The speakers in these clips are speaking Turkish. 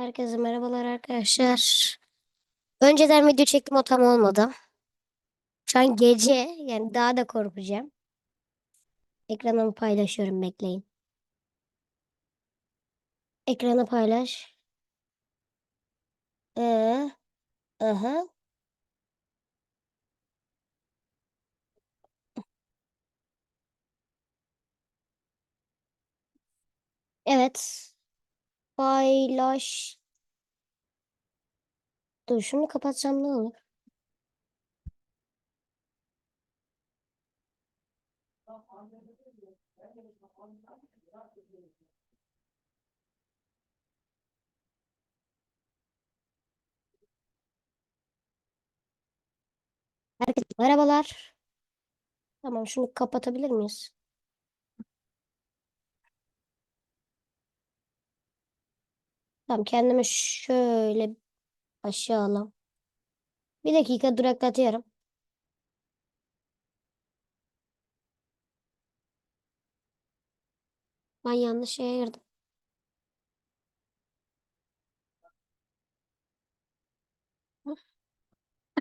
Herkese merhabalar arkadaşlar. Önceden video çektim o tam olmadı. Şu an gece yani daha da korkacağım. Ekranımı paylaşıyorum bekleyin. Ekranı paylaş. Ee, aha. Evet. Paylaş. Dur şunu kapatsam ne olur? Herkese merhabalar. Tamam şunu kapatabilir miyiz? Tamam kendimi şöyle aşağı alalım. Bir dakika duraklatıyorum. Ben yanlış şeye girdim.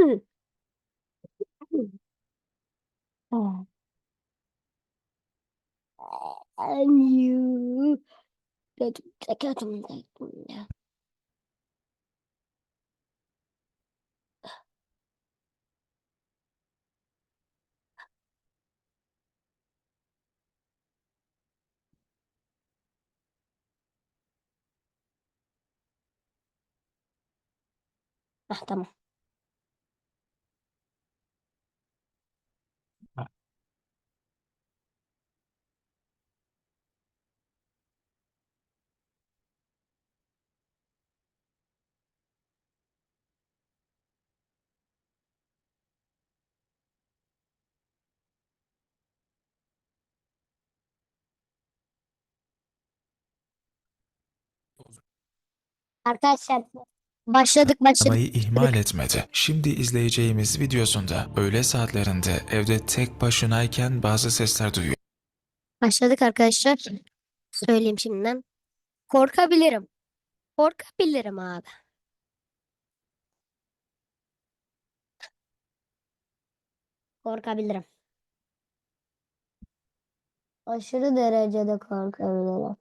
응. 응. 어. 아, 아니요. 내좀 제가 좀 됐군요. 아, 잠깐만. Arkadaşlar başladık başladık. Aramayı ihmal etmedi. Şimdi izleyeceğimiz videosunda öğle saatlerinde evde tek başınayken bazı sesler duyuyor. Başladık arkadaşlar. Söyleyeyim şimdiden. Korkabilirim. Korkabilirim abi. Korkabilirim. Aşırı derecede korkabilirim.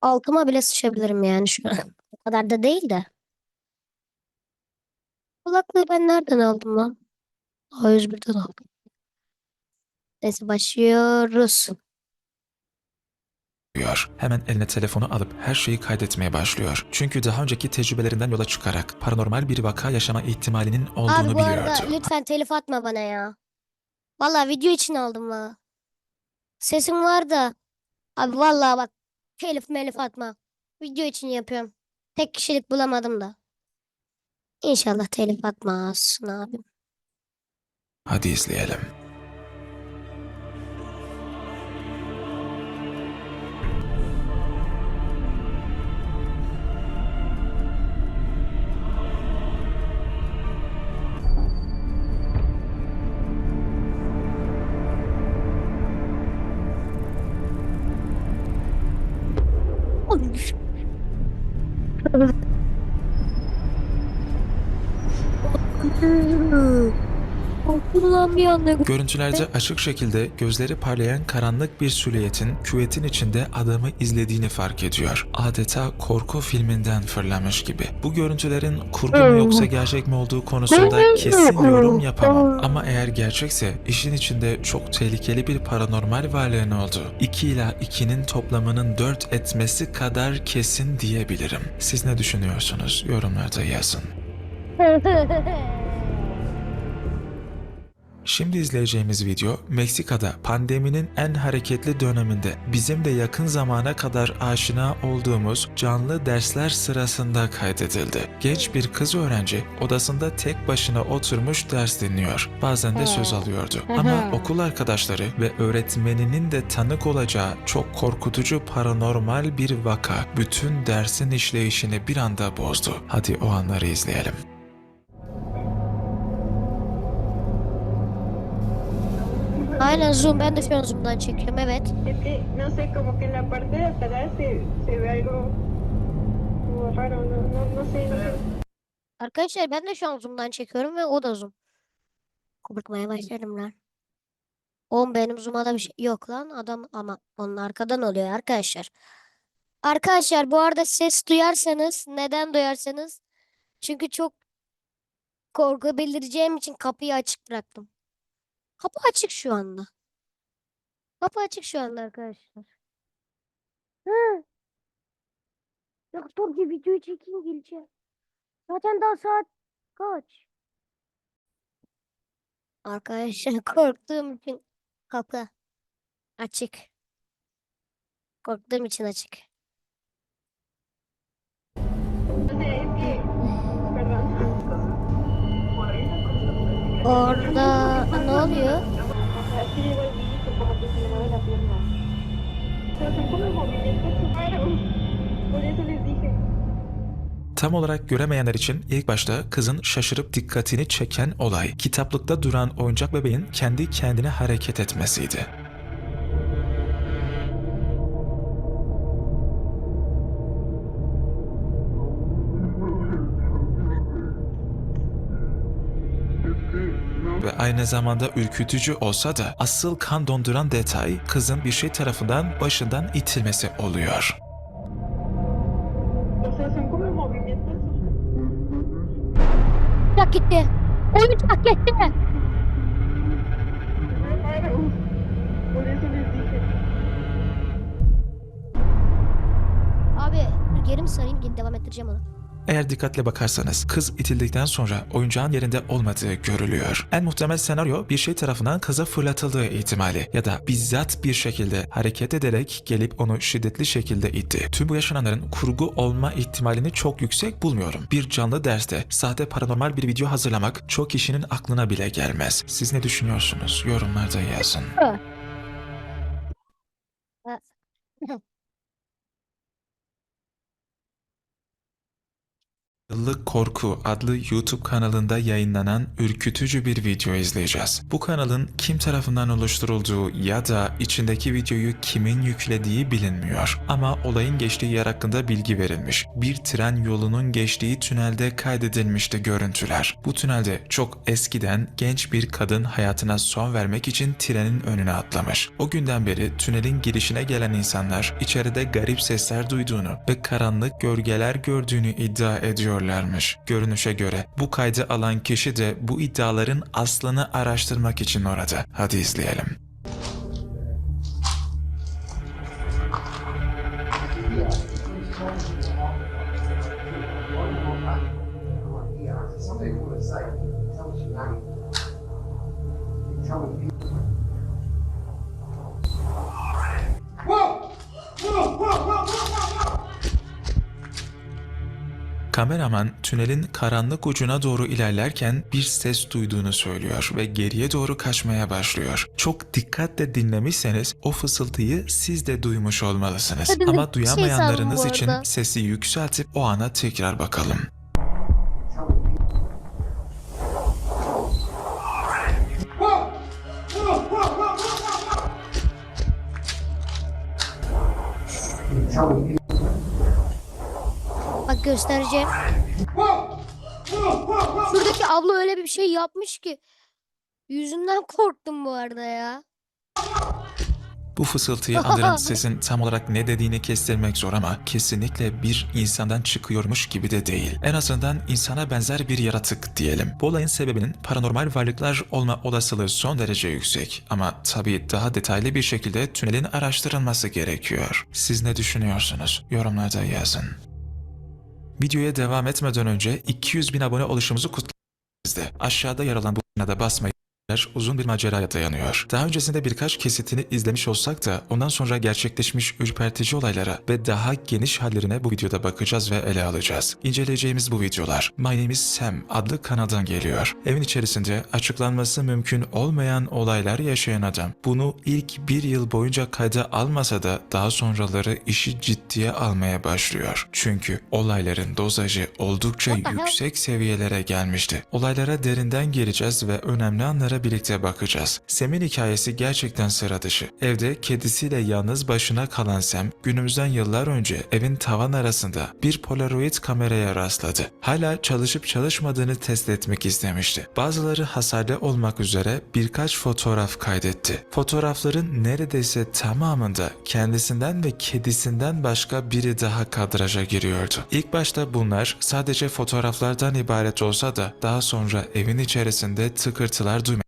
Altıma bile sıçabilirim yani şu an. O kadar da değil de. Kulaklığı ben nereden aldım lan? A101'den aldım. Neyse başlıyoruz. Hemen eline telefonu alıp her şeyi kaydetmeye başlıyor. Çünkü daha önceki tecrübelerinden yola çıkarak paranormal bir vaka yaşama ihtimalinin olduğunu Abi bu biliyordu. arada lütfen telif atma bana ya. Vallahi video için aldım la. Sesim var da. Abi vallahi bak telif melif atma. Video için yapıyorum. Tek kişilik bulamadım da. İnşallah telif atmazsın abi. Hadi izleyelim. Bir anda. Görüntülerde açık şekilde gözleri parlayan karanlık bir silüetin küvetin içinde adamı izlediğini fark ediyor. Adeta korku filminden fırlamış gibi. Bu görüntülerin kurgu mu yoksa gerçek mi olduğu konusunda kesin yorum yapamam. Ama eğer gerçekse işin içinde çok tehlikeli bir paranormal varlığın olduğu, 2 ila 2'nin toplamının 4 etmesi kadar kesin diyebilirim. Siz ne düşünüyorsunuz? Yorumlarda yazın. Şimdi izleyeceğimiz video Meksika'da pandeminin en hareketli döneminde bizim de yakın zamana kadar aşina olduğumuz canlı dersler sırasında kaydedildi. Genç bir kız öğrenci odasında tek başına oturmuş ders dinliyor. Bazen de söz alıyordu. Ama okul arkadaşları ve öğretmeninin de tanık olacağı çok korkutucu paranormal bir vaka bütün dersin işleyişini bir anda bozdu. Hadi o anları izleyelim. Aynen zoom ben de şu an zoom'dan çekiyorum evet. Es que, no sé, como que en la parte de atrás se, se ve algo como raro, no, no, no sé, no sé. Arkadaşlar ben de şu an zoom'dan çekiyorum ve o da zoom. Korkmaya başladım lan. Oğlum benim zoom'da bir şey yok lan adam ama onun arkadan oluyor arkadaşlar. Arkadaşlar bu arada ses duyarsanız neden duyarsanız çünkü çok korku bildireceğim için kapıyı açık bıraktım. Kapı açık şu anda. Kapı açık şu anda arkadaşlar. Hı. Ya dur bir videoyu çekeyim geleceğim. Zaten daha saat kaç? Arkadaşlar korktuğum için kapı açık. Korktuğum için açık. Dije. Tam olarak göremeyenler için ilk başta kızın şaşırıp dikkatini çeken olay kitaplıkta duran oyuncak bebeğin kendi kendine hareket etmesiydi. Ve aynı zamanda ürkütücü olsa da asıl kan donduran detay kızın bir şey tarafından başından itilmesi oluyor. O Oyuncak gitti. Gitti. eso les dije. Abi geri mi sarayım devam ettireceğim onu. Eğer dikkatle bakarsanız kız itildikten sonra oyuncağın yerinde olmadığı görülüyor. En muhtemel senaryo bir şey tarafından kıza fırlatıldığı ihtimali ya da bizzat bir şekilde hareket ederek gelip onu şiddetli şekilde itti. Tüm bu yaşananların kurgu olma ihtimalini çok yüksek bulmuyorum. Bir canlı derste sahte paranormal bir video hazırlamak çok kişinin aklına bile gelmez. Siz ne düşünüyorsunuz? Yorumlarda yazın. Yıllık Korku adlı YouTube kanalında yayınlanan ürkütücü bir video izleyeceğiz. Bu kanalın kim tarafından oluşturulduğu ya da içindeki videoyu kimin yüklediği bilinmiyor. Ama olayın geçtiği yer hakkında bilgi verilmiş. Bir tren yolunun geçtiği tünelde kaydedilmişti görüntüler. Bu tünelde çok eskiden genç bir kadın hayatına son vermek için trenin önüne atlamış. O günden beri tünelin girişine gelen insanlar içeride garip sesler duyduğunu ve karanlık gölgeler gördüğünü iddia ediyorlarmış. Görünüşe göre bu kaydı alan kişi de bu iddiaların aslını araştırmak için orada. Hadi izleyelim. Kameraman tünelin karanlık ucuna doğru ilerlerken bir ses duyduğunu söylüyor ve geriye doğru kaçmaya başlıyor. Çok dikkatle dinlemişseniz o fısıltıyı siz de duymuş olmalısınız. Hadi Ama şey duyamayanlarınız bu için sesi yükseltip o ana tekrar bakalım. Bak göstereceğim. Şuradaki abla öyle bir şey yapmış ki. Yüzünden korktum bu arada ya. Bu fısıltıyı andıran sesin tam olarak ne dediğini kestirmek zor ama kesinlikle bir insandan çıkıyormuş gibi de değil. En azından insana benzer bir yaratık diyelim. Bu olayın sebebinin paranormal varlıklar olma olasılığı son derece yüksek. Ama tabii daha detaylı bir şekilde tünelin araştırılması gerekiyor. Siz ne düşünüyorsunuz? Yorumlarda yazın. Videoya devam etmeden önce 200 bin abone oluşumuzu kutlarız. Aşağıda yer alan butona da basmayı uzun bir maceraya dayanıyor. Daha öncesinde birkaç kesitini izlemiş olsak da ondan sonra gerçekleşmiş ürpertici olaylara ve daha geniş hallerine bu videoda bakacağız ve ele alacağız. İnceleyeceğimiz bu videolar My Name is Sam adlı kanaldan geliyor. Evin içerisinde açıklanması mümkün olmayan olaylar yaşayan adam. Bunu ilk bir yıl boyunca kayda almasa da daha sonraları işi ciddiye almaya başlıyor. Çünkü olayların dozajı oldukça yüksek seviyelere gelmişti. Olaylara derinden gireceğiz ve önemli anlara birlikte bakacağız. Sam'in hikayesi gerçekten sıra dışı. Evde kedisiyle yalnız başına kalan Sam, günümüzden yıllar önce evin tavan arasında bir polaroid kameraya rastladı. Hala çalışıp çalışmadığını test etmek istemişti. Bazıları hasarlı olmak üzere birkaç fotoğraf kaydetti. Fotoğrafların neredeyse tamamında kendisinden ve kedisinden başka biri daha kadraja giriyordu. İlk başta bunlar sadece fotoğraflardan ibaret olsa da daha sonra evin içerisinde tıkırtılar duymaya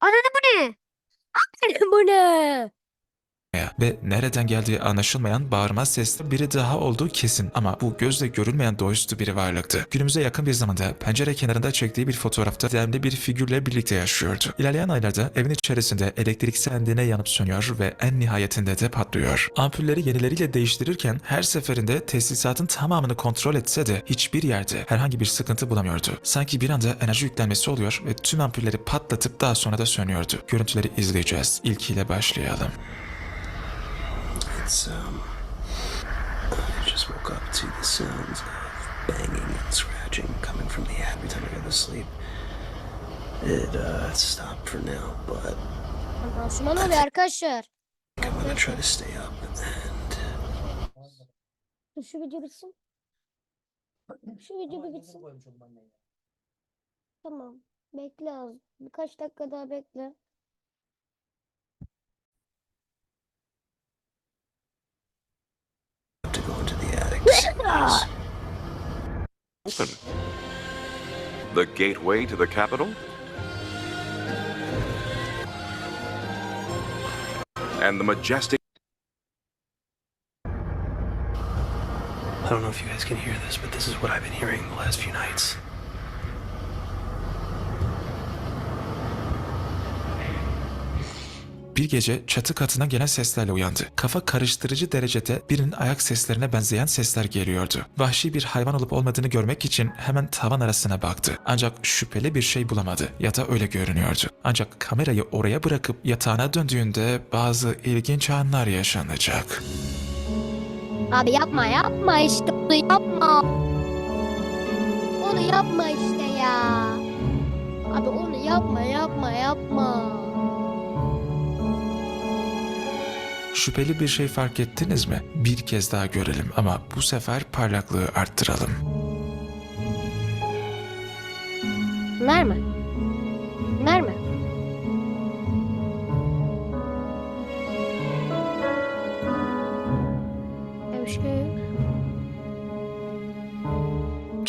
Anladın bu ne? Anladın bu ne? Ve nereden geldiği anlaşılmayan bağırma sesli biri daha olduğu kesin ama bu gözle görülmeyen doğaüstü bir varlıktı. Günümüze yakın bir zamanda pencere kenarında çektiği bir fotoğrafta demli bir figürle birlikte yaşıyordu. İlerleyen aylarda evin içerisinde elektrik sendine yanıp sönüyor ve en nihayetinde de patlıyor. Ampulleri yenileriyle değiştirirken her seferinde tesisatın tamamını kontrol etse de hiçbir yerde herhangi bir sıkıntı bulamıyordu. Sanki bir anda enerji yüklenmesi oluyor ve tüm ampulleri patlatıp daha sonra da sönüyordu. Görüntüleri izleyeceğiz. İlkiyle başlayalım. It's, um. I just woke up to the sounds of banging and scratching coming from the ad every time I go to sleep. It, uh, stopped for now, but Pansuman oluyor arkadaşlar. I'm gonna try to stay up and. Dur şu video bitsin. Şu video bir bitsin. Tamam. Bekle az. Birkaç dakika daha bekle. The open. The gateway to the capital? And the majestic I don't know if you guys can hear this, but this is what I've been hearing the last few nights. Bir gece çatı katına gelen seslerle uyandı. Kafa karıştırıcı derecede birinin ayak seslerine benzeyen sesler geliyordu. Vahşi bir hayvan olup olmadığını görmek için hemen tavan arasına baktı. Ancak şüpheli bir şey bulamadı ya da öyle görünüyordu. Ancak kamerayı oraya bırakıp yatağına döndüğünde bazı ilginç anlar yaşanacak. Abi yapma yapma işte onu yapma. Onu yapma işte ya. Abi onu yapma yapma yapma. Şüpheli bir şey fark ettiniz mi? Bir kez daha görelim ama bu sefer parlaklığı arttıralım. Bunlar mı?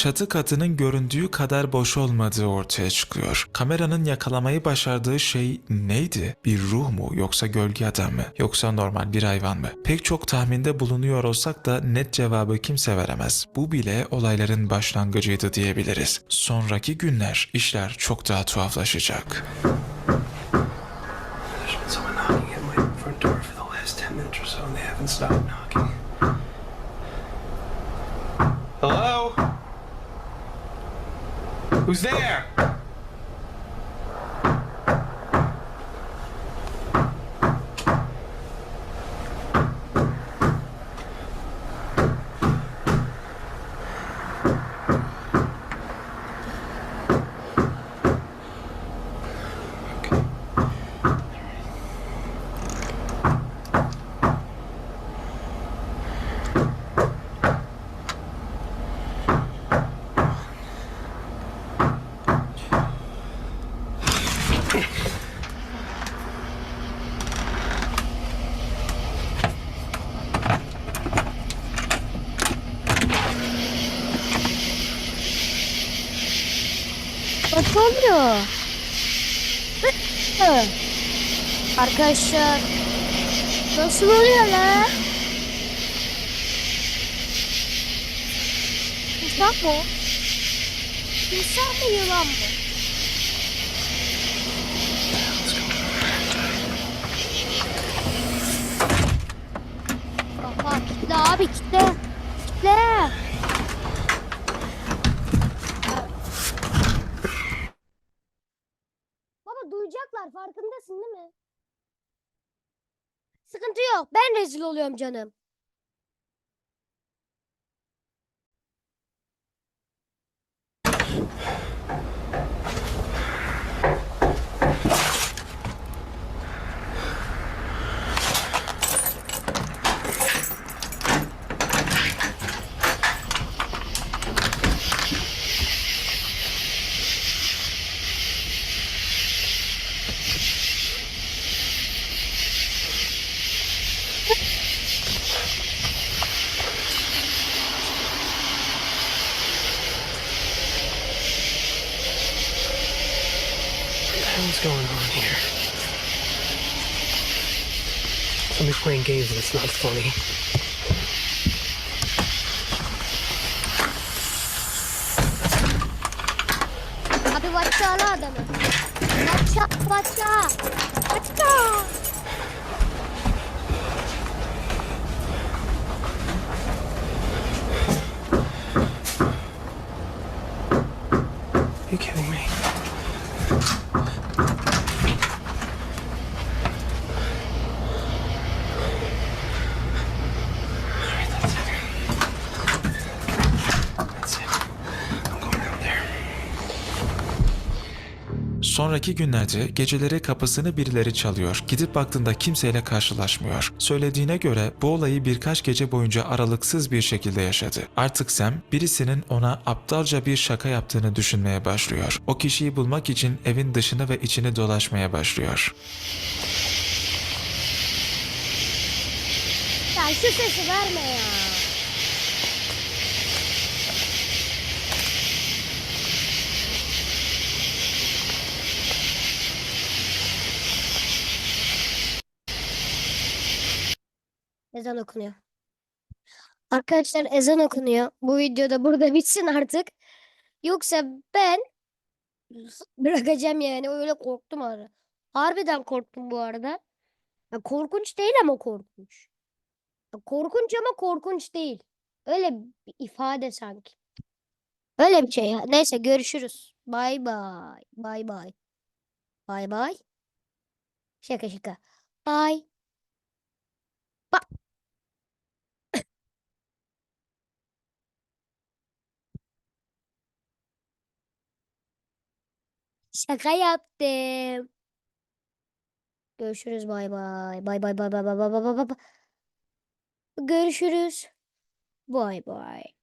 Çatı katının göründüğü kadar boş olmadığı ortaya çıkıyor. Kameranın yakalamayı başardığı şey neydi? Bir ruh mu yoksa gölge adam mı? Yoksa normal bir hayvan mı? Pek çok tahminde bulunuyor olsak da net cevabı kimse veremez. Bu bile olayların başlangıcıydı diyebiliriz. Sonraki günler işler çok daha tuhaflaşacak. Someone knocking at my front door for the last 10 minutes or so, and they haven't stopped knocking. Who's there? Hı. Arkadaşlar nasıl oluyor lan? İnsan mı? İnsan mı yılan mı? Baba kitle abi. Kitle. Duyacaklar farkındasın değil mi? Sıkıntı yok. Ben rezil oluyorum canım. Going on here? Somebody's playing games and it's not funny. Are you kidding me? Sonraki günlerde geceleri kapısını birileri çalıyor. Gidip baktığında kimseyle karşılaşmıyor. Söylediğine göre bu olayı birkaç gece boyunca aralıksız bir şekilde yaşadı. Artık Sam birisinin ona aptalca bir şaka yaptığını düşünmeye başlıyor. O kişiyi bulmak için evin dışını ve içini dolaşmaya başlıyor. Ya şu sesi verme ya. Ezan okunuyor. Arkadaşlar ezan okunuyor. Bu videoda burada bitsin artık. Yoksa ben bırakacağım yani. Öyle korktum ara. Harbiden korktum bu arada. Ya korkunç değil ama korkunç. Ya Korkunç ama korkunç değil. Öyle bir ifade sanki. Öyle bir şey ya. Neyse görüşürüz. Bay bay. Bay bay. Bay bay. Şaka şaka. Bay. Şaka yaptım. Görüşürüz bay bay. Bay bay bay bay bay bay bay bay. Görüşürüz. Bay bay.